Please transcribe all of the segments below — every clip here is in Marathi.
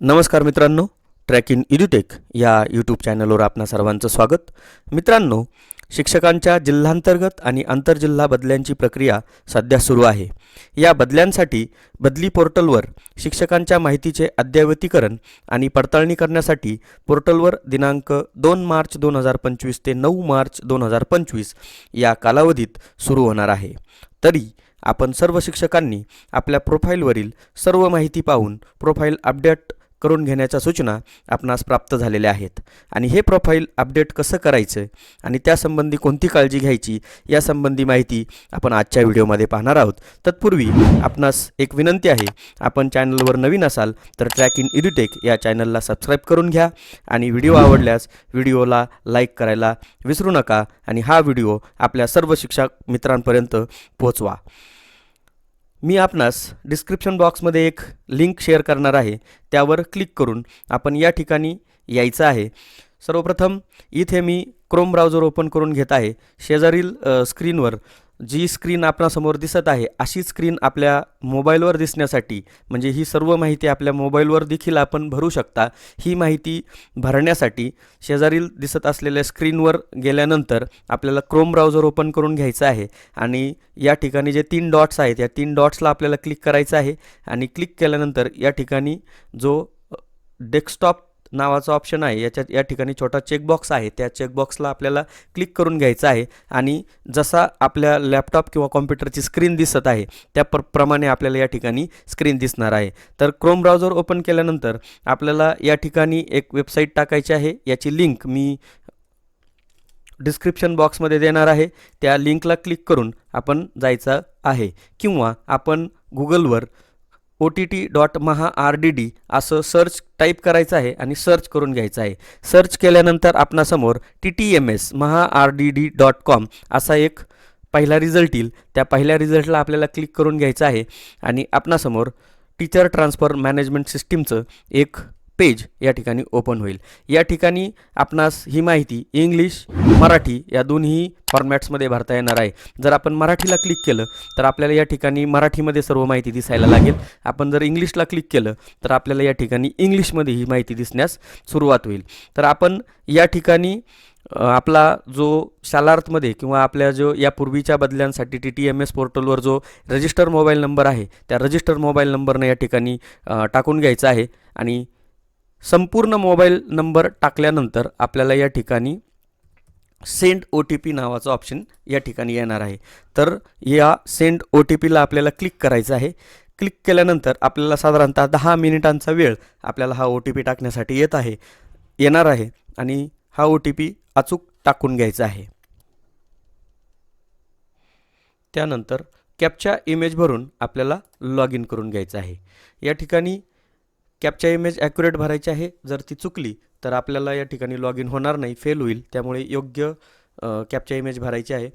नमस्कार मित्रांनो ट्रॅक इन इड्युटेक या यूट्यूब चॅनलवर आपणा सर्वांचं स्वागत. मित्रांनो शिक्षकांच्या जिल्हांतर्गत आणि आंतरजिल्हा बदल्यांची प्रक्रिया सध्या सुरू आहे. या बदल्यांसाठी बदली पोर्टलवर शिक्षकांच्या माहितीचे अद्ययावतीकरण आणि पडताळणी करण्यासाठी पोर्टलवर दिनांक दोन मार्च दोन हजार पंचवीस ते नऊ मार्च दोन हजार पंचवीस या कालावधीत सुरू होणार आहे. तरी आपण सर्व शिक्षकांनी आपल्या प्रोफाईलवरील सर्व माहिती पाहून प्रोफाईल अपडेट करून घेण्याच्या सूचना आपणास प्राप्त झालेल्या आहेत. आणि हे प्रोफाईल अपडेट कसं करायचं आणि त्यासंबंधी कोणती काळजी घ्यायची यासंबंधी माहिती आपण आजच्या व्हिडिओमध्ये पाहणार आहोत. तत्पूर्वी आपणास एक विनंती आहे आपण चॅनलवर नवीन असाल तर ट्रॅक इन इडुटेक या चॅनलला सबस्क्राईब करून घ्या आणि व्हिडिओ आवडल्यास व्हिडिओला लाईक करायला विसरू नका आणि हा व्हिडिओ आपल्या सर्व शिक्षक मित्रांपर्यंत पोहोचवा. मी आपणास डिस्क्रिप्शन बॉक्समध्ये एक लिंक शेअर करणार आहे. त्यावर क्लिक करून आपण या ठिकाणी यायचं आहे. सर्वप्रथम इथे मी क्रोम ब्राउझर ओपन करून घेत आहे. शेजारील स्क्रीनवर जी स्क्रीन आपणासमोर दिसत आहे अशी स्क्रीन आपल्या मोबाईलवर दिसण्यासाठी म्हणजे ही सर्व माहिती आपल्या मोबाईलवर देखील आपण भरू शकता. ही माहिती भरण्यासाठी शेजारील दिसत असलेल्या स्क्रीनवर गेल्यानंतर आपल्याला क्रोम ब्राउझर ओपन करून घ्यायचं आहे आणि या ठिकाणी जे तीन डॉट्स आहेत या तीन डॉट्सला आपल्याला क्लिक करायचं आहे आणि क्लिक केल्यानंतर या ठिकाणी जो डेस्कटॉप नावाचा ऑप्शन आहे. याच्यात या ठिकाणी छोटा चेकबॉक्स आहे. त्या चेकबॉक्सला आपल्याला क्लिक करून घ्यायचं आहे. आणि जसा आपल्या लॅपटॉप किंवा कॉम्प्युटरची स्क्रीन दिसत आहे त्या प्र प्रमाणे आपल्याला या ठिकाणी स्क्रीन दिसणार आहे. तर क्रोम ब्राउझर ओपन केल्यानंतर आपल्याला या ठिकाणी एक वेबसाईट टाकायची आहे. याची लिंक मी डिस्क्रिप्शन बॉक्समध्ये देणार आहे. त्या लिंकला क्लिक करून आपण जायचं आहे. किंवा आपण गुगलवर O T T dot Maha R D D असं सर्च टाईप करायचं आहे आणि सर्च करून घ्यायचं आहे. सर्च केल्यानंतर आपणासमोर T T M S Maha R D D dot com असा एक पहिला रिझल्ट येईल. त्या पहिल्या रिझल्टला आपल्याला क्लिक करून घ्यायचं आहे आणि आपणासमोर टीचर ट्रान्सफर मॅनेजमेंट सिस्टीमचं एक पेज या ठिकाणी ओपन होईल. या ठिकाणी आपणास ही माहिती इंग्लिश मराठी या दोन्ही फॉर्मॅट्समध्ये भरता येणार आहे. जर आपण मराठीला क्लिक केलं तर आपल्याला या ठिकाणी मराठीमध्ये सर्व माहिती दिसायला लागेल. आपण जर इंग्लिशला क्लिक केलं तर आपल्याला या ठिकाणी इंग्लिशमध्ये ही माहिती दिसण्यास सुरुवात होईल. तर आपण या ठिकाणी आपला जो शालार्थमध्ये किंवा आपल्या जो यापूर्वीच्या बदल्यांसाठी टी टी एम एस पोर्टलवर जो रजिस्टर मोबाईल नंबर आहे त्या रजिस्टर मोबाईल नंबरनं या ठिकाणी टाकून घ्यायचा आहे आणि संपूर्ण मोबाईल नंबर टाकल्यानंतर आपल्याला या ठिकाणी सेंड ओ टी पी नावाचं ऑप्शन या ठिकाणी येणार आहे. तर या सेंड ओ टी पीला आपल्याला क्लिक करायचं आहे. क्लिक केल्यानंतर आपल्याला साधारणतः दहा मिनिटांचा वेळ आपल्याला हा ओ टी पी टाकण्यासाठी येत आहे येणार आहे आणि हा ओ टी पी अचूक टाकून घ्यायचा आहे. त्यानंतर कॅपच्या इमेज भरून आपल्याला लॉग इन करून घ्यायचं आहे. या ठिकाणी कॅपच्या इमेज ॲक्युरेट भरायची आहे. जर ती चुकली तर आपल्याला या ठिकाणी लॉग इन होणार नाही फेल होईल. त्यामुळे योग्य कॅपच्या इमेज भरायची आहे.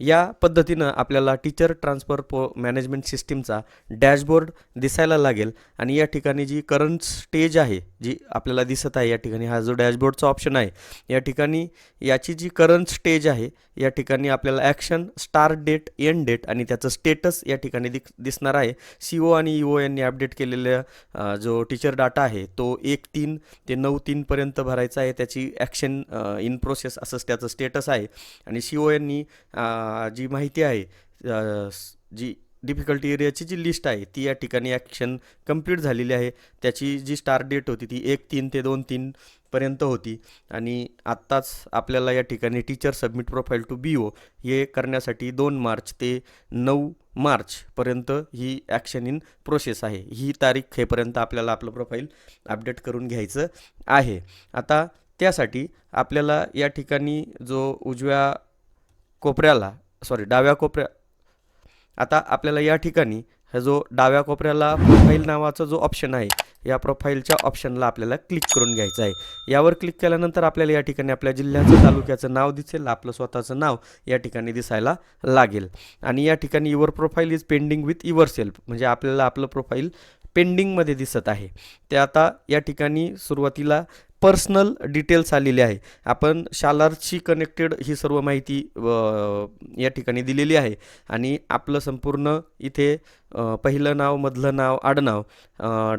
या पद्धतीनं आपल्याला टीचर ट्रान्सफर पो मॅनेजमेंट सिस्टीमचा डॅशबोर्ड दिसायला लागेल. आणि या ठिकाणी जी करंट स्टेज आहे जी आपल्याला दिसत आहे या ठिकाणी हा जो डॅशबोर्डचा ऑप्शन आहे या ठिकाणी याची जी करंट स्टेज आहे या ठिकाणी आपल्याला action start date end date आणि त्याचं स्टेटस या ठिकाणी दिस दिसणार आहे. सी ओ आणि ई ओ यांनी अपडेट केलेल्या जो टीचर डाटा आहे तो एक तीन ते नऊ तीनपर्यंत भरायचा आहे. त्याची ॲक्शन इन प्रोसेस असंच त्याचं स्टेटस आहे. आणि सी ओ यांनी जी माहिती आहे जी डिफिकल्टी एरियाची जी लिस्ट आहे ती या ठिकाणी ॲक्शन कंप्लीट झालेली आहे. त्याची जी स्टार्ट डेट होती ती एक तीन ते दोन तीन पर्यंत होती. आणि आत्ताच आपल्याला या ठिकाणी teacher submit profile to B O हे करण्यासाठी दोन मार्च ते नऊ मार्चपर्यंत ही ॲक्शन इन प्रोसेस आहे. ही तारीख हेपर्यंत आपल्याला आपलं प्रोफाईल अपडेट करून घ्यायचं आहे. आता त्यासाठी आपल्याला या ठिकाणी जो उजव्या कोपऱ्याला सॉरी डाव्या कोपऱ्या आता आपल्याला या ठिकाणी हा जो डाव्या कोपऱ्याला प्रोफाईल नावाचा जो ऑप्शन आहे या प्रोफाईलच्या ऑप्शनला आपल्याला क्लिक करून घ्यायचं आहे. यावर क्लिक केल्यानंतर आपल्याला या ठिकाणी आपल्या जिल्ह्याचं तालुक्याचं नाव दिसेल आपलं स्वतःचं नाव या ठिकाणी दिसायला लागेल. आणि या ठिकाणी your profile is pending with yourself म्हणजे आपल्याला आपलं प्रोफाईल पेंडिंगमध्ये दिसत आहे. ते आता या ठिकाणी सुरुवातीला पर्सनल डिटेल्स आलेले आहे. आपण शालारशी कनेक्टेड ही सर्व माहिती या ठिकाणी दिलेली आहे. आणि आपलं संपूर्ण इथे पहिलं नाव मधलं नाव आडनाव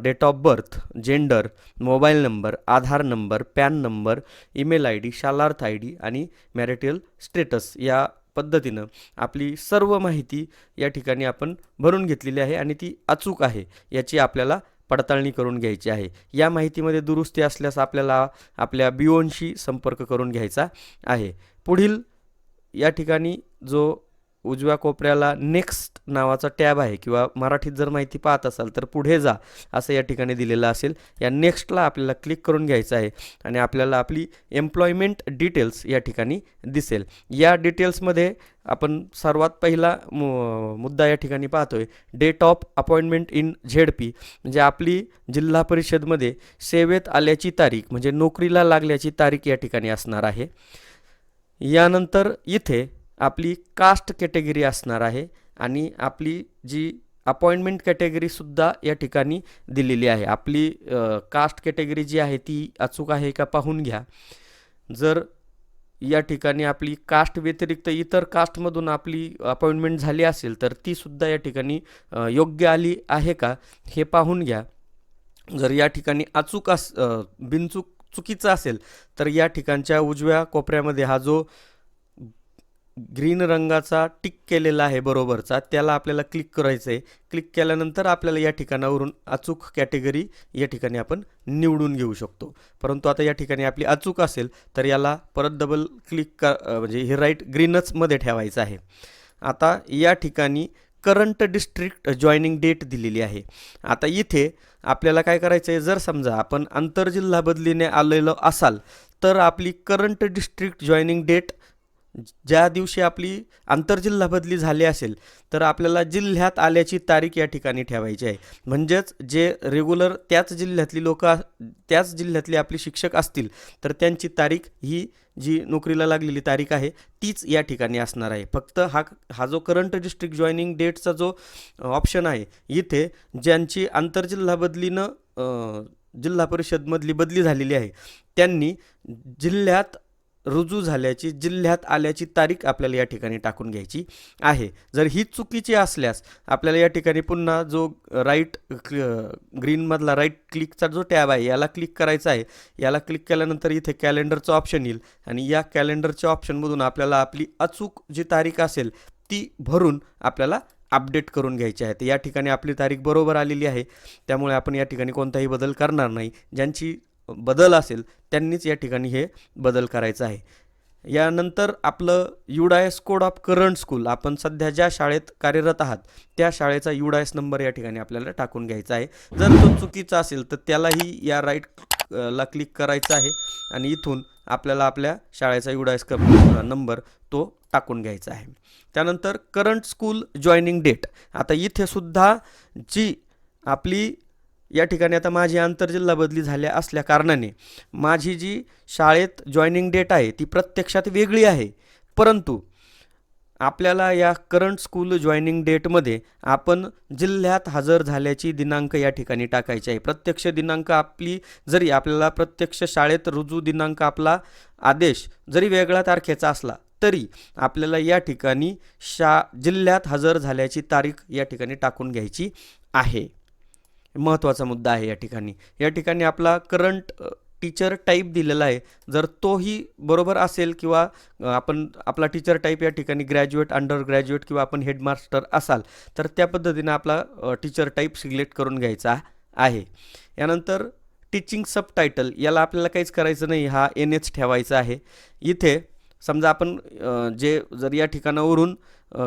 date of birth gender mobile number Aadhaar number PAN number email I D Shalarth I D आणि मॅरिटल स्टेटस या पद्धतीनं आपली सर्व माहिती या ठिकाणी आपण भरून घेतलेली आहे आणि ती अचूक आहे याची आपल्याला पडताळणी करून घ्यायची आहे. या माहितीमध्ये दुरुस्ती असल्यास आपल्याला आपल्या बिओनशी संपर्क करून घ्यायचा आहे. पुढील या ठिकाणी जो उजव्या कोपऱ्याला नेक्स्ट नावाचा टॅब आहे किंवा मराठीत जर माहिती पाहत असाल तर पुढे जा असं या ठिकाणी दिलेलं असेल. या नेक्स्टला आपल्याला क्लिक करून घ्यायचं आहे आणि आपल्याला आपली एम्प्लॉयमेंट डिटेल्स या ठिकाणी दिसेल. या डिटेल्समध्ये आपण सर्वात पहिला मु मुद्दा या ठिकाणी पाहतोय. Date of appointment in Z P म्हणजे आपली जिल्हा परिषदमध्ये सेवेत आल्याची तारीख म्हणजे नोकरीला लागल्याची तारीख या ठिकाणी असणार आहे. यानंतर इथे आपली कास्ट कॅटेगरी असणार आहे आणि आपली जी अपॉइंटमेंट कॅटेगरीसुद्धा या ठिकाणी दिलेली आहे. आपली कास्ट कॅटेगरी जी आहे ती अचूक आहे का पाहून घ्या. जर या ठिकाणी आपली कास्ट व्यतिरिक्त इतर कास्टमधून आपली अपॉइंटमेंट झाली असेल तर ती सुद्धा या ठिकाणी योग्य आली आहे का हे पाहून घ्या. जर या ठिकाणी अचूक अस बिनचूक चुकीचं असेल तर या ठिकाणच्या उजव्या कोपऱ्यामध्ये हा जो ग्रीन रंगाचा टिक केलेला आहे बरोबरचा. त्याला आपल्याला क्लिक करायचं आहे क्लिक केल्यानंतर आपल्याला या ठिकाणावरून अचूक कॅटेगरी या ठिकाणी आपण निवडून घेऊ शकतो. परंतु आता या ठिकाणी आपली अचूक असेल तर याला परत डबल क्लिक क म्हणजे हे राईट ग्रीनचमध्ये ठेवायचं आहे. आता या ठिकाणी करंट डिस्ट्रिक्ट जॉईनिंग डेट दिलेली आहे. आता इथे आपल्याला काय करायचं आहे जर समजा आपण आंतरजिल्हा बदलीने आलेलो असाल तर आपली करंट डिस्ट्रिक्ट जॉईनिंग डेट ज्या दिवशी आपली आंतरजिल्हा बदली झाली असेल तर आपल्याला जिल्ह्यात आल्याची तारीख या ठिकाणी ठेवायची आहे. म्हणजेच जे रेग्युलर त्याच जिल्ह्यातली लोक त्याच जिल्ह्यातली आपली शिक्षक असतील तर त्यांची तारीख ही जी नोकरीला लागलेली तारीख आहे तीच या ठिकाणी असणार आहे. फक्त हा हा जो करंट डिस्ट्रिक्ट जॉईनिंग डेटचा जो ऑप्शन आहे इथे ज्यांची आंतरजिल्हा बदलीनं जिल्हा परिषदमधली बदली झालेली आहे त्यांनी जिल्ह्यात रुजू झाल्याची जिल्ह्यात आल्याची तारीख आपल्याला या ठिकाणी टाकून घ्यायची आहे. जर ही चुकीची असल्यास आपल्याला या ठिकाणी पुन्हा जो राईट ग्रीनमधला राईट क्लिकचा जो टॅब आहे याला क्लिक करायचा आहे. याला क्लिक केल्यानंतर इथे कॅलेंडरचं ऑप्शन येईल आणि या कॅलेंडरच्या ऑप्शनमधून आपल्याला आपली अचूक जी तारीख असेल ती भरून आपल्याला अपडेट करून घ्यायची आहे. तर या ठिकाणी आपली तारीख बरोबर आलेली आहे. त्यामुळे आपण या ठिकाणी कोणताही बदल करणार नाही. ज्यांची बदल असेल त्यांनीच या ठिकाणी हे बदल करायचं आहे. यानंतर आपलं UDISE code of current school आपण सध्या ज्या शाळेत कार्यरत आहात त्या शाळेचा युडायस नंबर या ठिकाणी आपल्याला टाकून घ्यायचा आहे. जर तो चुकीचा असेल तर त्यालाही या राईट ला क्लिक करायचं आहे आणि इथून आपल्याला आपल्या शाळेचा युडायस क नंबर तो टाकून घ्यायचा आहे. त्यानंतर करंट स्कूल जॉईनिंग डेट आता इथे सुद्धा जी आपली या ठिकाणी आता माझी आंतरजिल्हा बदली झाल्या असल्या कारणाने माझी जी शाळेत जॉईनिंग डेट आहे ती प्रत्यक्षात वेगळी आहे. परंतु आपल्याला या करंट स्कूल जॉईनिंग डेटमध्ये आपण जिल्ह्यात हजर झाल्याची दिनांक या ठिकाणी टाकायची आहे. प्रत्यक्ष दिनांक आपली जरी आपल्याला प्रत्यक्ष शाळेत रुजू दिनांक आपला आदेश जरी वेगळ्या तारखेचा असला तरी आपल्याला या ठिकाणी शा जिल्ह्यात हजर झाल्याची तारीख या ठिकाणी टाकून घ्यायची आहे. महत्त्वाचा मुद्दा आहे या ठिकाणी. या ठिकाणी आपला करंट टीचर टाईप दिलेला आहे. जर तोही बरोबर असेल किंवा आपण आपला टीचर टाईप या ठिकाणी ग्रॅज्युएट अंडर ग्रॅज्युएट किंवा आपण हेडमास्टर असाल तर त्या पद्धतीने आपला टीचर टाईप सिलेक्ट करून घ्यायचा आहे. यानंतर टीचिंग सब टायटल याला आपल्याला काहीच करायचं नाही हा एन एच ठेवायचा आहे. इथे समजा आपण जे जर या ठिकाणावरून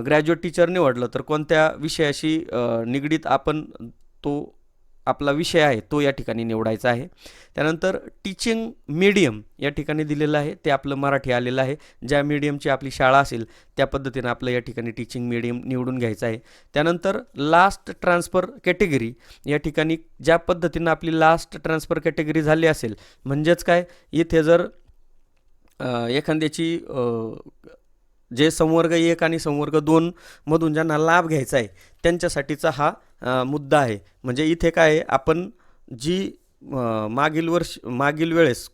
ग्रॅज्युएट टीचर निवडलं तर कोणत्या विषयाशी निगडीत आपण तो आपला विषय आहे तो या ठिकाणी निवडायचा आहे. त्यानंतर टीचिंग मीडियम या ठिकाणी दिलेलं आहे. ते आपलं मराठी आलेलं आहे. ज्या मीडियमची आपली शाळा असेल त्या पद्धतीनं आपलं या ठिकाणी टीचिंग मीडियम निवडून घ्यायचं आहे. त्यानंतर लास्ट ट्रान्सफर कॅटेगरी या ठिकाणी ज्या पद्धतीनं आपली लास्ट ट्रान्सफर कॅटेगरी झाली असेल म्हणजेच काय? इथे जर एखाद्याची जे संवर्ग एक आणि संवर्ग दोन मधून ज्यांना लाभ घ्यायचा आहे त्यांच्यासाठीचा हा मुद्दा आहे. म्हणजे इथे काय आहे आपण जी मागील वर्ष मागील वेळेस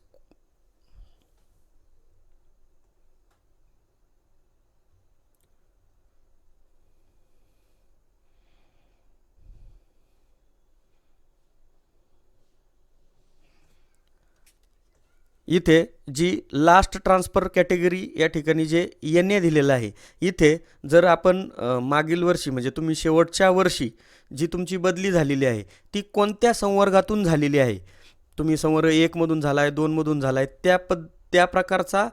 इथे जी लास्ट ट्रान्सफर कॅटेगरी या ठिकाणी जे एन ए दिलेलं आहे इथे जर आपण मागील वर्षी म्हणजे तुम्ही शेवटच्या वर्षी जी तुमची बदली झालेली आहे ती कोणत्या संवर्गातून झालेली आहे? तुम्ही संवर्ग एकमधून झाला आहे दोनमधून झाला आहे त्या पद त्या प्रकारचा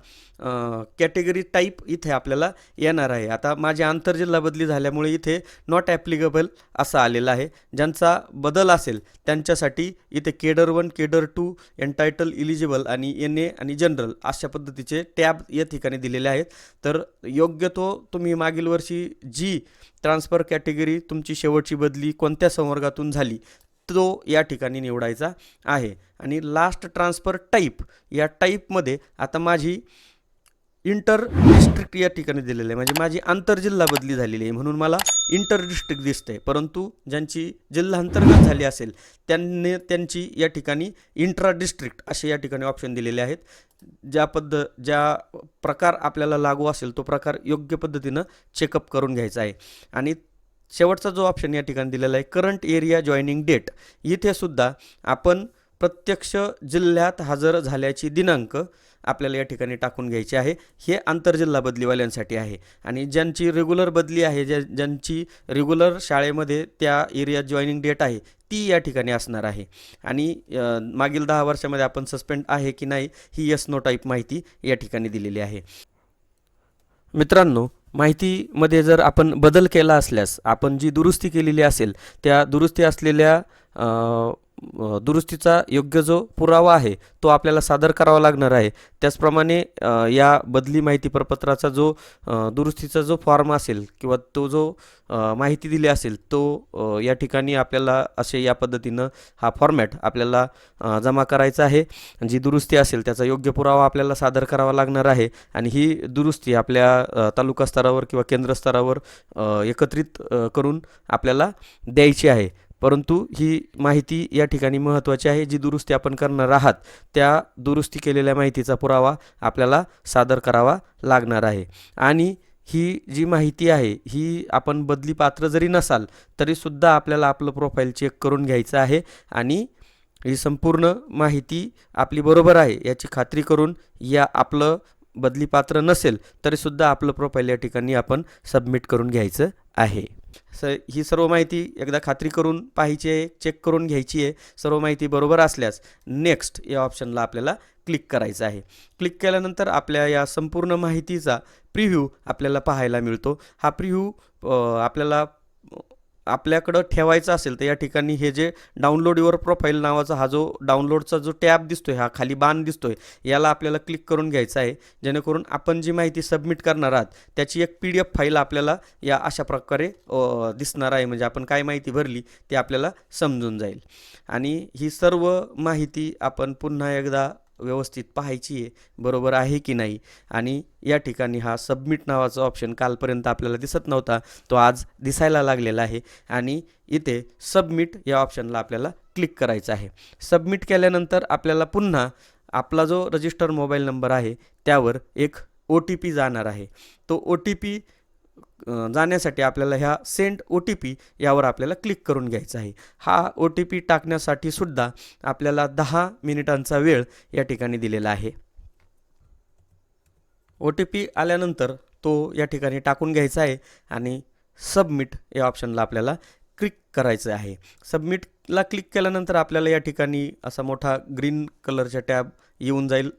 कॅटेगरी टाईप इथे आपल्याला येणार आहे. आता माझी आंतरजिल्हा बदली झाल्यामुळे इथे नॉट ॲप्लिकेबल असा आलेला आहे. ज्यांचा बदल असेल त्यांच्यासाठी इथे cadre one cadre two entitle eligible आणि एन ए आणि जनरल अशा पद्धतीचे टॅब या ठिकाणी दिलेले आहेत. तर योग्य तो तुम्ही मागील वर्षी जी ट्रान्सफर कॅटेगरी तुमची शेवटची बदली कोणत्या संवर्गातून झाली तो या ठिकाणी निवडायचा आहे. आणि लास्ट ट्रान्सफर टाईप या टाईपमध्ये आता माझी इंटर डिस्ट्रिक्ट या ठिकाणी दिलेलं आहे. म्हणजे माझी आंतरजिल्हा बदली झालेली आहे. म्हणून मला इंटर डिस्ट्रिक्ट दिसते परंतु ज्यांची जिल्हा अंतर्गत झाली असेल त्यांनी त्यांची या ठिकाणी इंट्रा डिस्ट्रिक्ट असे या ठिकाणी ऑप्शन दिलेले आहेत. ज्या पद्ध ज्या प्रकार आपल्याला लागू असेल तो प्रकार योग्य पद्धतीनं चेकअप करून घ्यायचा आहे. आणि शेवटचा जो ऑप्शन या ठिकाणी दिलेला आहे करंट एरिया जॉईनिंग डेट इथे सुद्धा आपण प्रत्यक्ष जिल्ह्यात हजर झाल्याची दिनांक आपल्याला या ठिकाणी टाकून घ्यायची आहे. हे आंतरजिल्हा बदलीवाल्यांसाठी आहे. आणि ज्यांची रेग्युलर बदली आहे ज्या ज्यांची रेग्युलर शाळेमध्ये त्या एरियात जॉईनिंग डेट आहे ती या ठिकाणी असणार आहे. आणि मागील दहा वर्षामध्ये आपण सस्पेंड आहे की नाही ही यस नो टाईप माहिती या ठिकाणी दिलेली आहे. मित्रांनो माहितीमध्ये जर आपण बदल केला असल्यास आपण जी दुरुस्ती केलेली असेल त्या दुरुस्ती असलेल्या दुरुस्तीचा योग्य जो पुरावा आहे तो आपल्याला सादर करावा लागणार आहे. त्याचप्रमाणे या बदली माहिती प्रपत्राचा जो दुरुस्तीचा जो फॉर्म असेल किंवा तो जो माहिती दिली असेल तो या ठिकाणी आपल्याला असे या पद्धतीनं हा फॉर्मॅट आपल्याला जमा करायचा आहे. जी दुरुस्ती असेल त्याचा योग्य पुरावा आपल्याला सादर करावा लागणार आहे आणि ही दुरुस्ती आपल्या तालुका स्तरावर किंवा केंद्र स्तरावर एकत्रित करून आपल्याला द्यायची आहे. परंतु ही माहिती या ठिकाणी महत्त्वाची आहे. जी दुरुस्ती आपण करणार आहात त्या दुरुस्ती केलेल्या माहितीचा पुरावा आपल्याला सादर करावा लागणार आहे. आणि ही जी माहिती आहे ही आपण बदली पात्र जरी नसाल तरीसुद्धा आपल्याला आपलं प्रोफाईल चेक करून घ्यायचं आहे आणि ही संपूर्ण माहिती आपली बरोबर आहे याची खात्री करून या आपलं बदली पात्र नसेल तरीसुद्धा आपलं प्रोफाईल या ठिकाणी आपण सबमिट करून घ्यायचं आहे. स ही सर्व माहिती एकदा खात्री करून पाहायची आहे चेक करून घ्यायची आहे. सर्व माहिती बरोबर असल्यास नेक्स्ट या ऑप्शनला आपल्याला क्लिक करायचं आहे. क्लिक केल्यानंतर आपल्या या संपूर्ण माहितीचा प्रिव्ह्यू आपल्याला पाहायला मिळतो. हा प्रिव्ह्यू आपल्याला आपल्याकडं ठेवायचं असेल तर या ठिकाणी हे जे डाउनलोड युअर प्रोफाईल नावाचा हा जो डाउनलोडचा जो टॅब दिसतोय हा खाली बाण दिसतोय याला आपल्याला क्लिक करून घ्यायचा आहे. जेणेकरून आपण जी माहिती सबमिट करणार आहात त्याची एक पी डी एफ फाईल आपल्याला या अशा प्रकारे दिसणार आहे. म्हणजे आपण काय माहिती भरली ते आपल्याला समजून जाईल. आणि ही सर्व माहिती आपण पुन्हा एकदा व्यवस्थित पाहायची आहे बरोबर आहे की नाही? आणि या ठिकाणी हा सबमिट नावाचा ऑप्शन कालपर्यंत आपल्याला दिसत नव्हता तो आज दिसायला लागलेला आहे. आणि इथे सबमिट या ऑप्शनला आपल्याला क्लिक करायचं आहे. सबमिट केल्यानंतर आपल्याला पुन्हा आपला जो रजिस्टर मोबाईल नंबर आहे त्यावर एक ओ टी पी जाणार आहे. तो ओ टी पी जाण्यासाठी आपल्याला ह्या सेंड ओ टी पी यावर आपल्याला क्लिक करून घ्यायचा आहे. हा ओ टी पी टाकण्यासाठी सुद्धा आपल्याला दहा मिनिटांचा वेळ या ठिकाणी दिलेला आहे. ओ टी पी आल्यानंतर तो या ठिकाणी टाकून घ्यायचा आहे आणि सबमिट या ऑप्शनला आपल्याला क्लिक करायचं आहे. सबमिटला क्लिक केल्यानंतर आपल्याला या ठिकाणी असा मोठा ग्रीन कलरचा टॅब येऊन जाईल.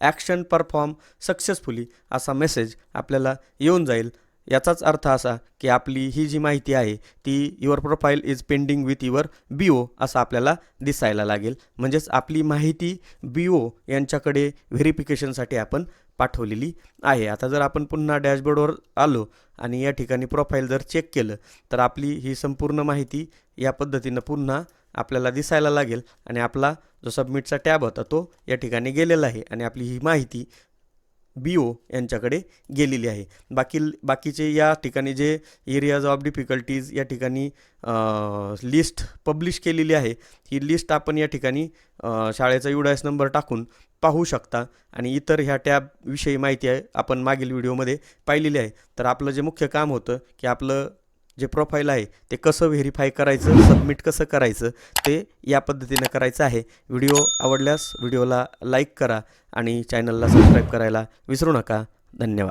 ॲक्शन परफॉर्म सक्सेसफुली असा मेसेज आपल्याला येऊन जाईल. याचाच अर्थ असा की आपली ही जी माहिती आहे ती your profile is pending with your B O असं आपल्याला दिसायला लागेल. म्हणजेच आपली माहिती बी ओ यांच्याकडे व्हेरिफिकेशनसाठी आपण पाठवलेली आहे. आता जर आपण पुन्हा डॅशबोर्डवर आलो आणि या ठिकाणी प्रोफाईल जर चेक केलं तर आपली ही संपूर्ण माहिती या पद्धतीनं पुन्हा आपल्याला दिसायला लागेल. आणि आपला जो सबमिटचा टॅब होता तो या ठिकाणी गेलेला आहे. आणि आपली ही माहिती बी ओ यांच्याकडे गेलेली आहे. बाकी बाकीचे या ठिकाणी जे एरियाज ऑफ डिफिकल्टीज या ठिकाणी लिस्ट पब्लिश केलेली आहे ही लिस्ट आपण या ठिकाणी शाळेचा युडायस नंबर टाकून पाहू शकता. आणि इतर ह्या टॅबविषयी माहिती आहे आपण मागील व्हिडिओमध्ये पाहिलेली आहे. तर आपलं जे मुख्य काम होतं की आपलं जे प्रोफाईल आहे ते कसं व्हेरीफाय करायचं सबमिट कसं करायचं ते या पद्धतीनं करायचं आहे. व्हिडिओ आवडल्यास व्हिडिओला लाईक करा आणि चॅनलला सबस्क्राईब करायला विसरू नका. धन्यवाद.